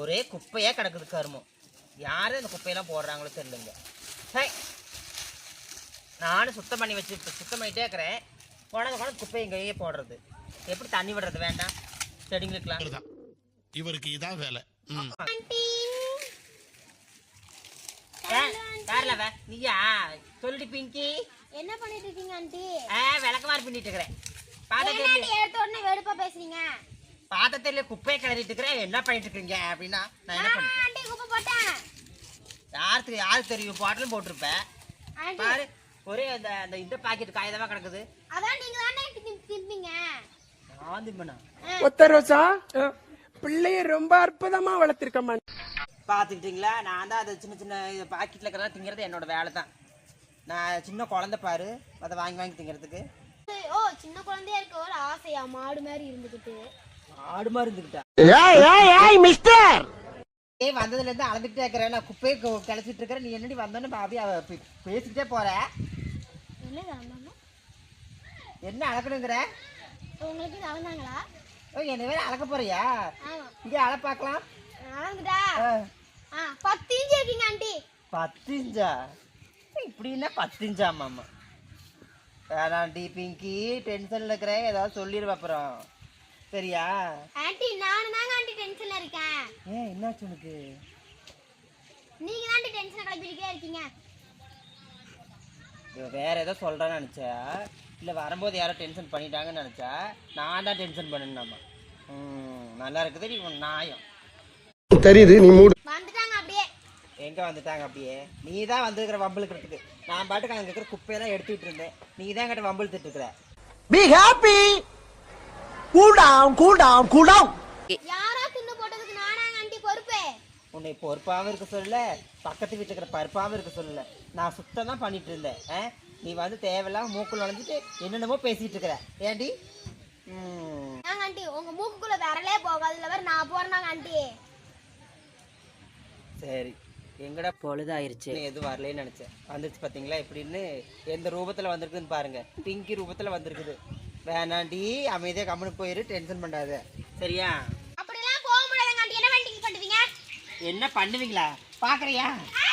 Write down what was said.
ஒரே குப்பையா கிடக்குது கருமம். யாரு அந்த குப்பையெல்லாம் போடுறாங்களோ தெரியலங்க. ஹே நானும் சுத்தம் பண்ணி வச்சு சுத்தம் பண்ணிட்டே இருக்கிறேன். உனக்கு உனக்கு குப்பை எங்கேயே போடுறது. எப்படி தண்ணி விடுறது? வேண்டாம். செடிங்களுக்குலாம். இவருக்கு இதான் வேலை. யாரில் வே நீயா? சொல்லிட்டு பிங்கி. என்ன பண்ணிட்டு இருக்கீங்க ஆண்டி? விளக்கமாறு பண்ணிட்டு இருக்கிறேன். எடுத்த உடனே வெடுப்பா பேசுறீங்க? பாத்த தெரியல குப்பையை கிளறிட்டு இருக்கிறேன் என்ன பண்ணிட்டு இருக்கீங்க அப்படின்னா நான் என்ன நான் பண்ணேன் ஆண்டி குப்பை போட்டேன். யாருக்கு யாருக்கு தெரியும்? பாட்டிலும் போட்டிருப்பேன் பாரு ஒரே அந்த அந்த இந்த பாக்கெட் காகிதமா கிடக்குது. அதான் நீங்க தானே திம்- திம்பீங்க நான் திம்பனா ஒத்த ரோசா? பிள்ளைய ரொம்ப அற்புதமா வளர்த்திருக்கம்மா பார்த்துக்கிட்டீங்களா? நான் தான் அதை சின்ன சின்ன பாக்கெட்டில் இருக்கிறதா திங்கிறது என்னோட வேலை தான். நான் சின்ன குழந்தை பாரு அதை வாங்கி வாங்கி திங்கிறதுக்கு. ஓ சின்ன குழந்தையா இருக்க ஒரு ஆசையா? மாடு மாதிரி இருந்துகிட்டு. ஆடு மாதிரி இருந்துக்கிட்டா மிஸ்டர்! ஏ வந்ததுல இருந்து அளந்துக்கிட்டே இருக்கிறேன். நான் குப்பையை கிளச்சிட்டு இருக்கிறேன். நீ என்னடி வந்தோன்னு பாபி அவ பேசிக்கிட்டே போற. என்ன அளக்கணுங்கிற உங்களுக்கு நடந்தாங்களா ஓ என்ன வேற அளக்க போறியா? ஆமா. இங்கே அள பார்க்கலாம். நடந்துட்டா ஆ, பத்து இன்ச்சு இருக்கீங்க ஆண்டி. பத்து இஞ்சா இப்படின்னா பத்து இஞ்சா மாமா வேணாண்டி பிங்கி டென்ஷன்ல இருக்கிறேன். ஏதாவது சொல்லிடுவ அப்புறம். சரியா? ஆண்டி நானும் தாங்க ஆண்டி டென்ஷன்ல இருக்கேன். ஏன் என்னாச்சு உனக்கு? நீங்க தான் டென்ஷனை கிளப்பிட்டே இருக்கீங்க. வேற ஏதோ சொல்றான்னு நினைச்சா? இல்ல வரும்போது யாரோ டென்ஷன் பண்ணிட்டாங்கன்னு நினைச்சா? நான் தான் டென்ஷன் ம் நல்லா இருக்குது நீ உன் நாயம். தெரியுது நீ மூடு. வந்துட்டாங்க அப்படியே. எங்க வந்துட்டாங்க அப்படியே? நீ தான் வந்திருக்கிற வம்பிழுக்கிறதுக்கு நான் பாட்டுக்கு அங்க இருக்கிற குப்பையெல்லாம் எடுத்துட்டு இருந்தேன். நீ தான் கிட்ட வம்பிழுத்துட்டு இருக்கிற be happy cool down cool down cool down யாரா தின்னு போட்டதுக்கு நானாங்க ஆண்டி பொறுப்பு? உன்னை பொறுப்பாகவும் இருக்க சொல்லல பக்கத்து வீட்டுல இருக்கிற பருப்பாகவும் இருக்க சொல்லல. நான் சுத்தம் தான் பண்ணிட்டு இருந்தேன் ஆ? நீ வந்து தேவையில்லாம மூக்குள்ள நுழைஞ்சிட்டு என்னென்னமோ பேசிட்டு இருக்கிற. ஏண்டி? ம். நாங்க ஆண்டி உங்க மூக்குக்குள்ள விரலே போகாதுல வேற நான் போறேனாங்க ஆண்டி. சரி எங்கடா பொழுதாயிருச்சு. நீ எதுவும் வரலன்னு நினைச்சேன். வந்துச்சு பாத்தீங்களா? எப்படின்னு எந்த ரூபத்துல வந்திருக்குன்னு பாருங்க. பிங்கி ரூபத்துல வந்திருக்குது. வேணாண்டி அமைதியா கம்முனு போயிரு டென்ஷன் பண்ணாத சரியா? அப்படிலாம் போக முடியாதுங்க என்ன பண்ணுவீங்க என்ன பண்ணுவீங்களா? பாக்குறியா? ஆ!